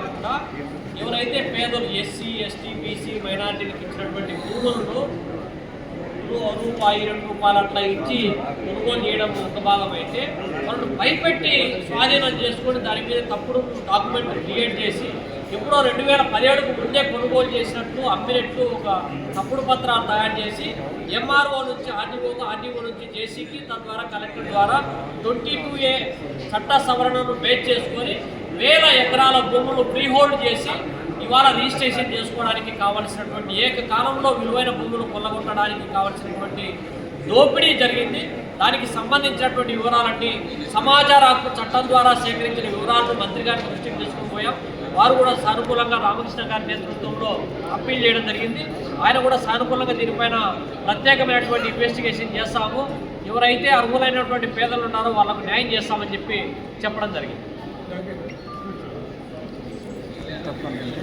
కాకుండా ఎవరైతే పేదలు ఎస్సీ ఎస్టీ బీసీ మైనార్టీలకు ఇచ్చినటువంటి భూములను రూ- రూపాయి రెండు రూపాయలు అట్లా ఇచ్చి కొనుగోలు చేయడం ఒక భాగం అయితే వాళ్ళు భయపెట్టి స్వాధీనం చేసుకొని దాని మీద తప్పుడు డాక్యుమెంట్ క్రియేట్ చేసి ఎప్పుడో రెండు వేల పదిహేడుకు ముందే కొనుగోలు చేసినట్టు అమ్మినట్టు ఒక తప్పుడు పత్రాలు తయారు చేసి ఎంఆర్ఓ నుంచి ఆర్డీఓ ఆర్టీఓ నుంచి జేసీకి తద్వారా కలెక్టర్ ద్వారా ట్వంటీ టూ ఏ చట్ట సవరణను బేస్ చేసుకొని వేల ఎకరాల భూములు ఫ్రీహోల్డ్ చేసి ఇవాళ రిజిస్ట్రేషన్ చేసుకోవడానికి కావలసినటువంటి ఏకకాలంలో విలువైన భూములు కొల్లగొట్టడానికి కావలసినటువంటి దోపిడీ జరిగింది. దానికి సంబంధించినటువంటి వివరాలన్నీ సమాచార హక్కు చట్టం ద్వారా సేకరించిన వివరాలను మంత్రి గారి దృష్టికి తీసుకుపోయాం వారు కూడా సానుకూలంగా రామకృష్ణ గారి నేతృత్వంలో అప్పీల్ చేయడం జరిగింది. ఆయన కూడా సానుకూలంగా దీనిపైన ప్రత్యేకమైనటువంటి ఇన్వెస్టిగేషన్ చేస్తాము. ఎవరైతే అర్హులైనటువంటి పేదలు ఉన్నారో వాళ్ళకు న్యాయం చేస్తామని చెప్పి చెప్పడం జరిగింది. తప్పకుండా